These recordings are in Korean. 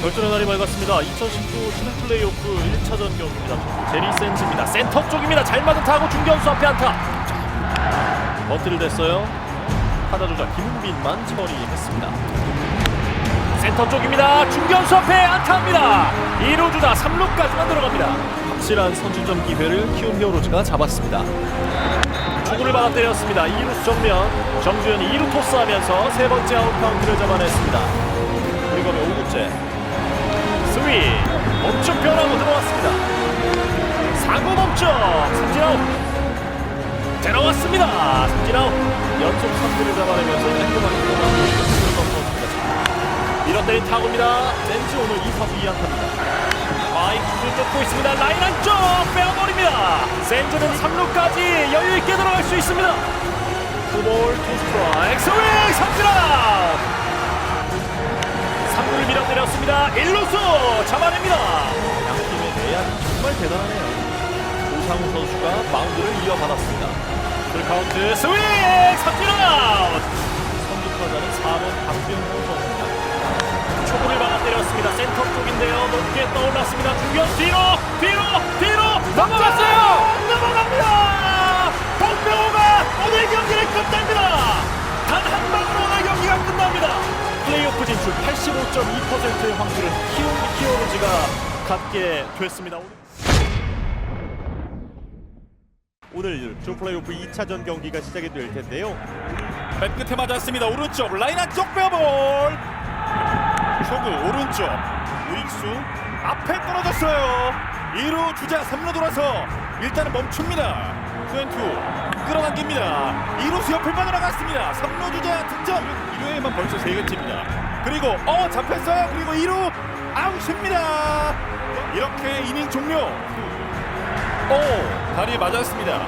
결전의 날이 밝았습니다. 2019팀 플레이오프 1차전 경기입니다. 제리 센즈입니다. 센터 쪽입니다. 잘 맞은 타고 중견수 앞에 안타. 버티를 댔어요. 타자 주자 김은빈만 처리했습니다. 센터 쪽입니다. 중견수 앞에 안타입니다. 2루 주자 3루까지만 들어갑니다. 확실한 선취점 기회를 키움 히어로즈가 잡았습니다. 주구를 받아 때렸습니다. 2루 정면 정주현이 2루 토스하면서 세 번째 아웃 카운트를 잡아냈습니다. 멈춤 변하고 들어왔습니다. 사고 멈춤 삼진 아웃 들어왔습니다. 삼진 아웃 연속 3구를 잡아내면서 깔끔하게 거두었습니다. 밀어때린 타구입니다. 렌즈 오늘 2타수 2안타입니다. 마이크를 쫓고 있습니다. 라인 안쪽 빼어버립니다. 센즈는 3루까지 여유 있게 들어갈 수 있습니다. 투볼 투 스트라이크 스윙 삼진 아웃 3루를 밀어내렸습니다. 1루수 잡아냅니다. 양팀의 내야이 정말 대단하네요. 조상우 선수가 마운드를 이어받았습니다. 풀카운트 스윙 삼진 아웃 선두 타자는 4번 박병호 선수입니다. 초구를 받아 때렸습니다. 센터 쪽인데요. 높게 떠올랐습니다. 중견 뒤로 뒤로 뒤로 넘어갔어요. 플레이오프 진출 85.2%의 확률은 키움 히어로즈가 갖게 됐습니다. 오늘 조 플레이오프 2차전 경기가 시작이 될 텐데요. 맨 끝에 맞았습니다. 오른쪽 라인 안쪽 빼볼. 초구 오른쪽 우익수 앞에 떨어졌어요. 2루 주자 3루 돌아서 일단은 멈춥니다. 투앤투 끌어당깁니다. 2루수 옆을 빠져나갔습니다. 3루 주자 득점 1회에만 벌써 3개째입니다. 그리고 어 잡혔어요. 그리고 2루 아웃입니다. 이렇게 이닝 종료. 오 다리에 맞았습니다.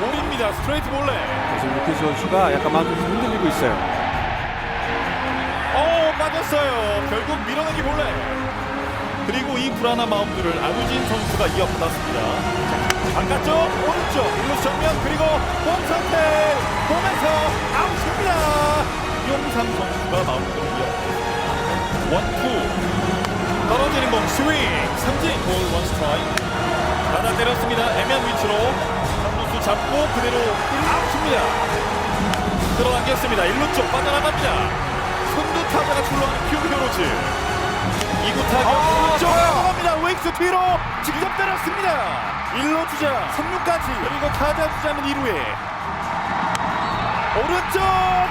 볼입니다. 스트레이트 볼레. 지금 루키 선수가 약간 마음이 좀 흔들리고 있어요. 어 빠졌어요. 결국 밀어내기 볼래. 그리고 이 불안한 마음들을 안우진 선수가 이어받았습니다. 바깥쪽 오른쪽 일루 정면 그리고 홈 상태 홈에서 아웃입니다. 용삼 선수가 마운드를 이어받았습니다. 원투. 떨어지는 공 스윙. 삼진 볼원 스트라이크. 받아 때렸습니다. 애매한 위치로. 삼루수 잡고 그대로 1아웃입니다. 끌어당겼습니다. 1루 쪽 빠져나갑니다. 선두 타자가 출루하는 키움 히어로즈. 2구 타격. 오른쪽 넘어갑니다. 웨익스 뒤로 직접 때렸습니다. 1루 주자. 3루까지. 그리고 타자 주자는 2루에 오른쪽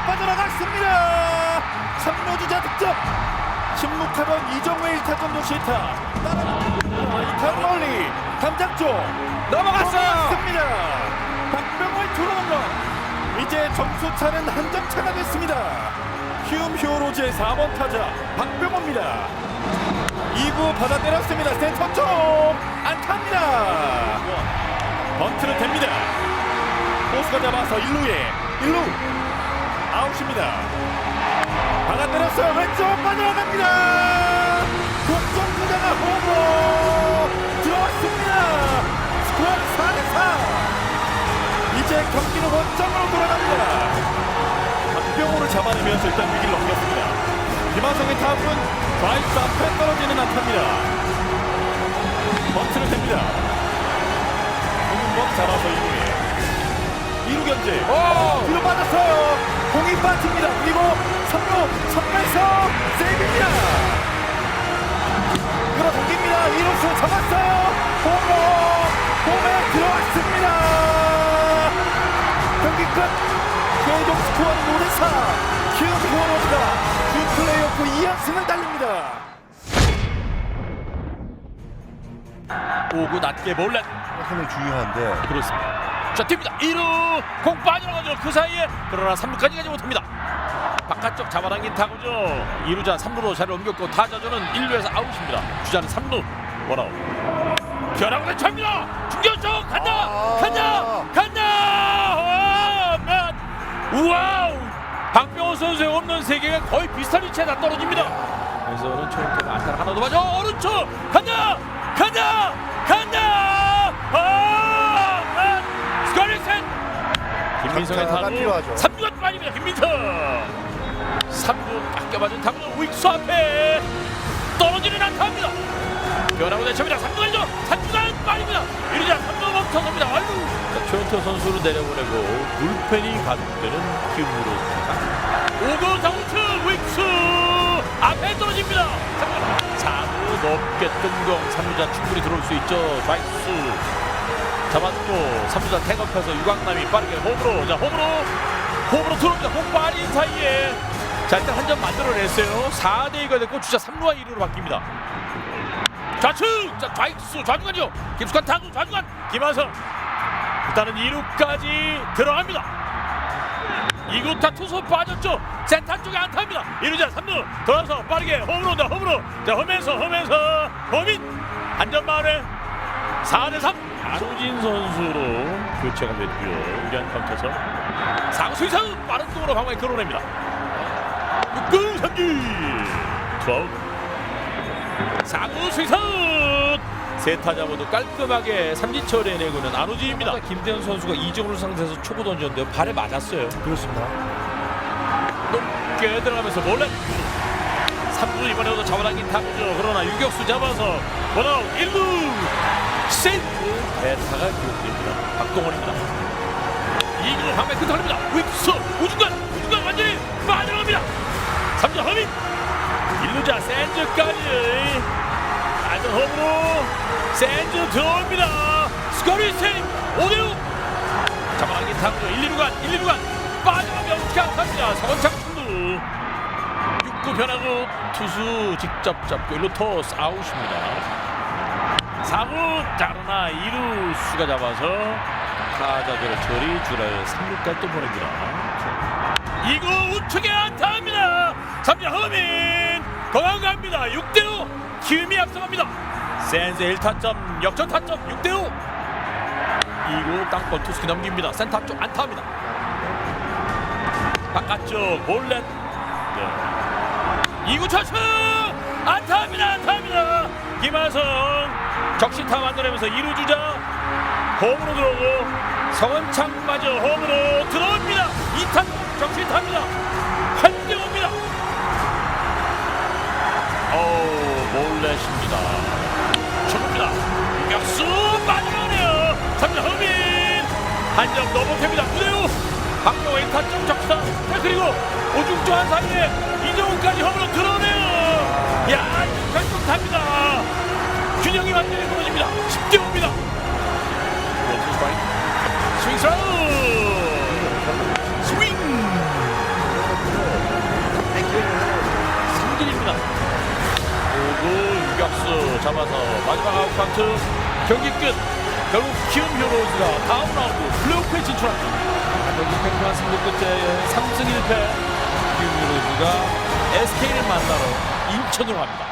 빠져나갔습니다. 3루 주자 득점. 침묵하던 이정우의 1타점 도시타 따라 이탄 멀리 담장 쪽. 넘어갔어요. 습니다. 박병호의 투런 홈런 이제 점수 차는 한 점 차가 됐습니다. 키움 히어로즈의 4번 타자 박병호입니다. 2구 받아 때렸습니다. 센터 쪽. 안타입니다. 번트를 댑니다. 포수가 잡아서 1루에 1루. 아웃입니다. 받아 때렸어요. 왼쪽 빠져나갑니다. 주자가 홈으로 들어왔습니다. 스코어 4대4 이제 경기는 원점으로 돌아갑니다. 박병호를 잡아내면서 일단 위기를 넘겼습니다. 김하성의 타구는 좌익수 앞에 떨어지는 안타입니다. 번트를 댑니다. 홍은범 잡아서 2루에 2루 견제. 뒤로 빠졌어요. 공이 빠집니다. 그리고 3루 3루에서 세이브입니다. 끌어당깁니다. 2루수 잡았어요. 홈으로 홈에 들어왔습니다. 경기 끝. 최종 스코어는 5대4 키움 히어로즈가 주 플레이오프 2연승을 달립니다. 5구 낮게 몰래. 하늘 중요한데 그렇습니다. 자, 뜁니다. 1루 공 빠져나가죠. 그 사이에 그러나 3루까지 가지 못합니다. 바깥쪽 잡아당긴 타구죠. 2루자 3루로 자리를 옮겼고 타자조는 1루에서 아웃입니다. 주자는 3루 원아웃. 변화구를 찹니다. 중견쪽 간다. 아. 간다. 간다. 와, 맨. 우와우. 박병호 선수의 홈런 3개가 거의 비슷한 위치에 다 떨어집니다. 그래서는 초록색 안타를 하나 더 맞아. 오른쪽 간다. 간다. 간다. 아, 김민성의 강타가 타구 필요하죠. 3루가 빠집니다 김민성 3루 아껴맞은 타구는 우익수 앞에 변하고 대처입니다. 3루간이죠. 3루간 빠집니다. 이루자 3루 멈춰섭니다. 아유. 자, 최원태 선수를 내려보내고 불펜이 가동되는 기음으로 5구 다우트 윅스 앞에 떨어집니다. 4구 높게 뜬공 3루자 충분히 들어올 수 있죠. 좌익수 잡았고 3루자 태업해서 유광남이 빠르게 홈으로 자 홈으로 홈으로 들어옵니다. 홈 빠진 사이에 자 일단 한 점 만들어냈어요. 4대 2가 됐고 주자 3루와 2루로 바뀝니다. 좌측 자 좌익수 좌중간이요. 김숙환 타구 좌중간 김하성 일단은 2루까지 들어갑니다. 2구타 투수 빠졌죠. 센터 쪽에 안타입니다. 1루자 3루 돌아서 빠르게 홈으로 온다 홈으로 자 홈에서 홈에서 홈인 안전마을에 4대3 안우진 선수로 교체가 됐고요. 유리한 카운트에서 사구 수이상 빠른 공으로 방망이 끌어냅니다. 6구 삼진 투아웃 사구 수이상 세 타자 모두 깔끔하게 삼진 처리해내고는 안우진입니다. 김대현 선수가 이정을 상대해서 초구 던졌는데요. 발에 맞았어요. 그렇습니다. 높게 들어가면서 몰래 3루 이번에도 잡아당긴 타구죠. 그러나 유격수 잡아서 원아웃 1루 세이프 대타가 기록됩니다. 박동원입니다. 2구 방매 끝합니다. 윗서 우중간 우중간 완전히 빠져나갑니다. 3점 허민 1루자 샌즈까지 안전 홈으로 샌즈 들어옵니다. 스코리 세이브 5대6 잡아당긴 타구죠. 1, 2루간 1, 2루간 빠져나가면 안타입니다. 서건창 투루 6구 변하고 투수 직접 잡고 1루 토스 아웃입니다. 4구 자르나 2루수가 잡아서 타자들의 처리 주라의 3루까지 또 보냅니다. 2구 우측에 안타입니다. 3자 허민 건강합니다. 6대5 기음이 앞서갑니다. 센스 1타점 역전 타점 6대5 2구 땅볼 투수기 넘깁니다. 센터 쪽 안타입니다. 바깥쪽 볼넷 네. 2구 차수 안타입니다 안타입니다 김하성 적시타 만들어내면서 2루 주자. 홈으로 들어오고 성원창 마저 홈으로 들어옵니다. 2타 적시타입니다. 8대5입니다. 어우 몰렛입니다. 초입니다. 유격수 빠져나오네요. 3점 허민. 한점 넘어갑니다. 9대5 박명호 1타점 적시타. 자, 그리고 오중조한 사이에 이정훈까지 홈으로 들어오네요. 야 결국 답니다 균형이 완전히 무너집니다 10대 5입니다 스윙 스라우 스윙 삼진입니다 5구 유격수 잡아서 마지막 아웃 카운트 경기 끝 결국 키움 히어로즈가 다음 라운드 플레이오프에 진출합니다 경기 팽팽한 승부 끝에 3승 1패 키움 히어로즈가 SK를 만나러 인천으로 갑니다